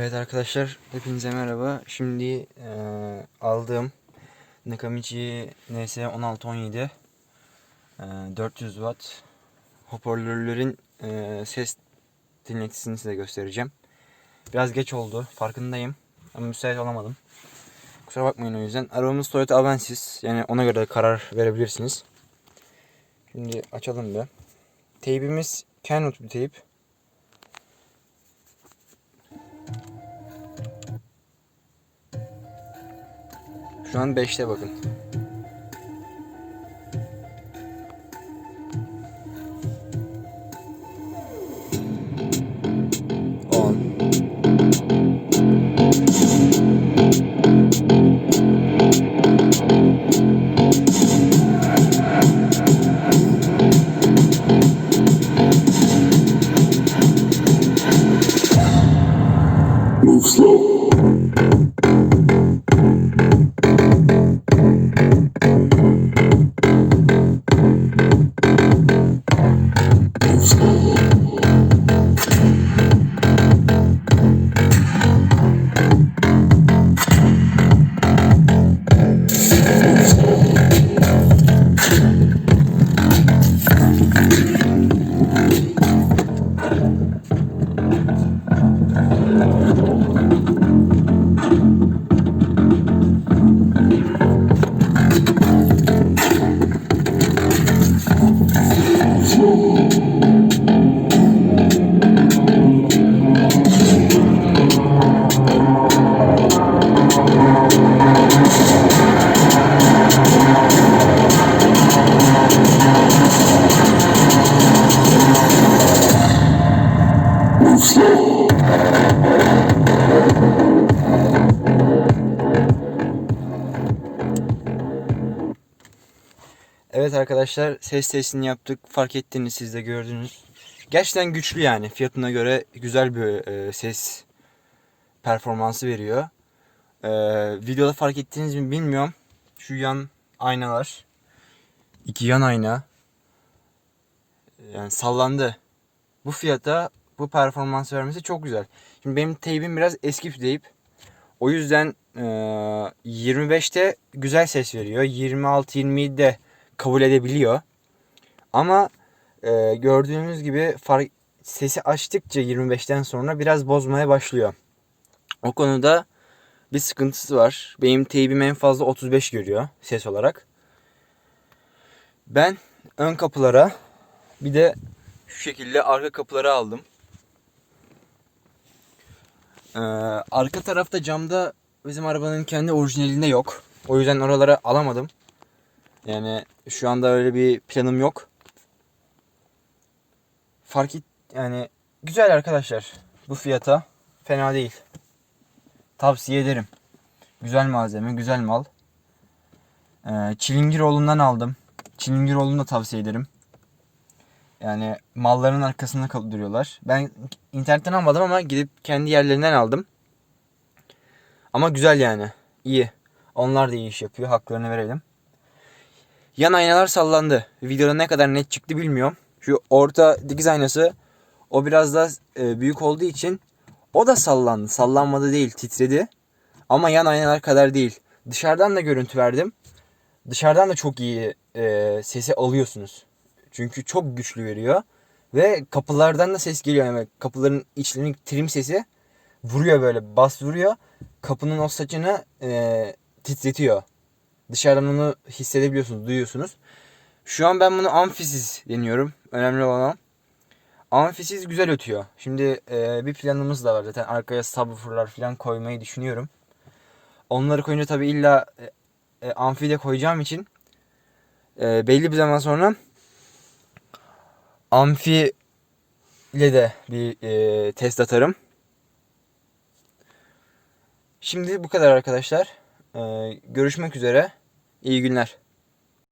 Evet arkadaşlar hepinize merhaba. Şimdi eee, aldığım Nakamichi NS 1617 eee, 400 watt hoparlörlerin eee, ses dinleticisini size göstereceğim. Biraz geç oldu farkındayım ama müsait olamadım. Kusura bakmayın o yüzden. Arabamız Toyota Avensis yani ona göre karar verebilirsiniz. Şimdi açalım bir. Teybimiz Kenwood bir teyp. Şu an 5'te bakın. Slow. Evet arkadaşlar ses testini yaptık. Fark ettiğiniz siz de gördünüz. Gerçekten güçlü yani. Fiyatına göre güzel bir e, ses performansı veriyor. E, videoda fark ettiğiniz mi bilmiyorum. Şu yan aynalar. iki yan ayna. Yani sallandı. Bu fiyata bu performans vermesi çok güzel. Şimdi benim teybim biraz eski teyp. O yüzden e, 25'te güzel ses veriyor. 26-27'de kabul edebiliyor. Ama e, gördüğünüz gibi fark, sesi açtıkça 25'ten sonra biraz bozmaya başlıyor. O konuda bir sıkıntısı var. Benim teybim en fazla 35 görüyor ses olarak. Ben ön kapılara bir de şu şekilde arka kapıları aldım. Ee, arka tarafta camda bizim arabanın kendi orijinalinde yok. O yüzden oralara alamadım. Yani şu anda öyle bir planım yok. Fark et yani güzel arkadaşlar. Bu fiyata fena değil. Tavsiye ederim. Güzel malzeme, güzel mal. Ee, Çilingiroğlu'ndan aldım. Çilingiroğlu'nu da tavsiye ederim. Yani malların arkasında duruyorlar. Ben internetten almadım ama gidip kendi yerlerinden aldım. Ama güzel yani. İyi. Onlar da iyi iş yapıyor. Haklarını verelim. Yan aynalar sallandı. Videoda ne kadar net çıktı bilmiyorum. Şu orta dikiz aynası o biraz da e, büyük olduğu için o da sallandı. Sallanmadı değil titredi. Ama yan aynalar kadar değil. Dışarıdan da görüntü verdim. Dışarıdan da çok iyi e, sesi alıyorsunuz. Çünkü çok güçlü veriyor. Ve kapılardan da ses geliyor. Yani kapıların içlerinin trim sesi vuruyor böyle bas vuruyor. Kapının o saçını e, titretiyor. Dışarıdan onu hissedebiliyorsunuz, duyuyorsunuz. Şu an ben bunu amfisiz deniyorum. Önemli olan. Amfisiz güzel ötüyor. Şimdi e, bir planımız da var zaten. Arkaya subwooferlar falan koymayı düşünüyorum. Onları koyunca tabii illa e, e, amfi de koyacağım için e, belli bir zaman sonra amfi ile de bir e, test atarım. Şimdi bu kadar arkadaşlar. E, görüşmek üzere. İyi günler.